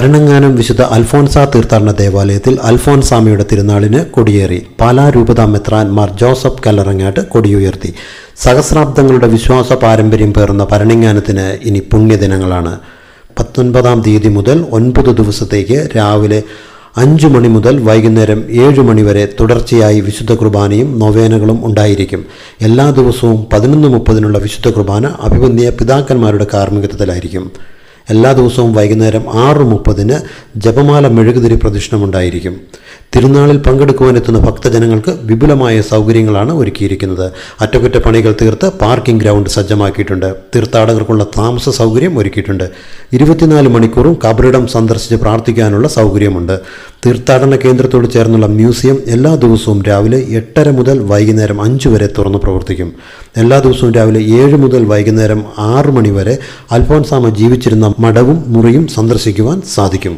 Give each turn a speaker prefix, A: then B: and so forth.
A: ഭരണങ്ങാനം വിശുദ്ധ അൽഫോൻസ തീർത്ഥാടന ദേവാലയത്തിൽ അൽഫോൻസാമയുടെ തിരുനാളിന് കൊടിയേറി. പാലാ രൂപതാ മെത്രാൻ മാർ ജോസഫ് കല്ലറങ്ങാട്ട് കൊടിയുയർത്തി. സഹസ്രാബ്ദങ്ങളുടെ വിശ്വാസ പാരമ്പര്യം പേർന്ന ഭരണങ്ങാനത്തിന് ഇനി പുണ്യദിനങ്ങളാണ്. പത്തൊൻപതാം തീയതി മുതൽ ഒൻപത് ദിവസത്തേക്ക് രാവിലെ അഞ്ചു മണി മുതൽ വൈകുന്നേരം ഏഴു മണിവരെ തുടർച്ചയായി വിശുദ്ധ കുർബാനയും നൊവേനകളും ഉണ്ടായിരിക്കും. എല്ലാ ദിവസവും പതിനൊന്ന് മുപ്പതിനുള്ള വിശുദ്ധ കുർബാന അഭിബന്ധിയ പിതാക്കന്മാരുടെ കാർമ്മികത്വത്തിലായിരിക്കും. എല്ലാ ദിവസവും വൈകുന്നേരം ആറ് മുപ്പതിന് ജപമാല മെഴുകുതിരി പ്രദക്ഷിണമുണ്ടായിരിക്കും തിരുനാളിൽ പങ്കെടുക്കുവാനെത്തുന്ന ഭക്തജനങ്ങൾക്ക് വിപുലമായ സൗകര്യങ്ങളാണ് ഒരുക്കിയിരിക്കുന്നത്. അറ്റകുറ്റപ്പണികൾ തീർത്ത് പാർക്കിംഗ് ഗ്രൗണ്ട് സജ്ജമാക്കിയിട്ടുണ്ട്. തീർത്ഥാടകർക്കുള്ള താമസ സൗകര്യം ഒരുക്കിയിട്ടുണ്ട്. ഇരുപത്തിനാല് മണിക്കൂറും കബറിടം സന്ദർശിച്ച് പ്രാർത്ഥിക്കാനുള്ള സൗകര്യമുണ്ട്. തീർത്ഥാടന കേന്ദ്രത്തോട് ചേർന്നുള്ള മ്യൂസിയം എല്ലാ ദിവസവും രാവിലെ എട്ടര മുതൽ വൈകുന്നേരം അഞ്ച് വരെ തുറന്ന് പ്രവർത്തിക്കും. എല്ലാ ദിവസവും രാവിലെ ഏഴ് മുതൽ വൈകുന്നേരം ആറ് മണി വരെ അൽഫോൻസാമ ജീവിച്ചിരുന്ന മടവും മുറിയും സന്ദർശിക്കുവാൻ സാധിക്കും.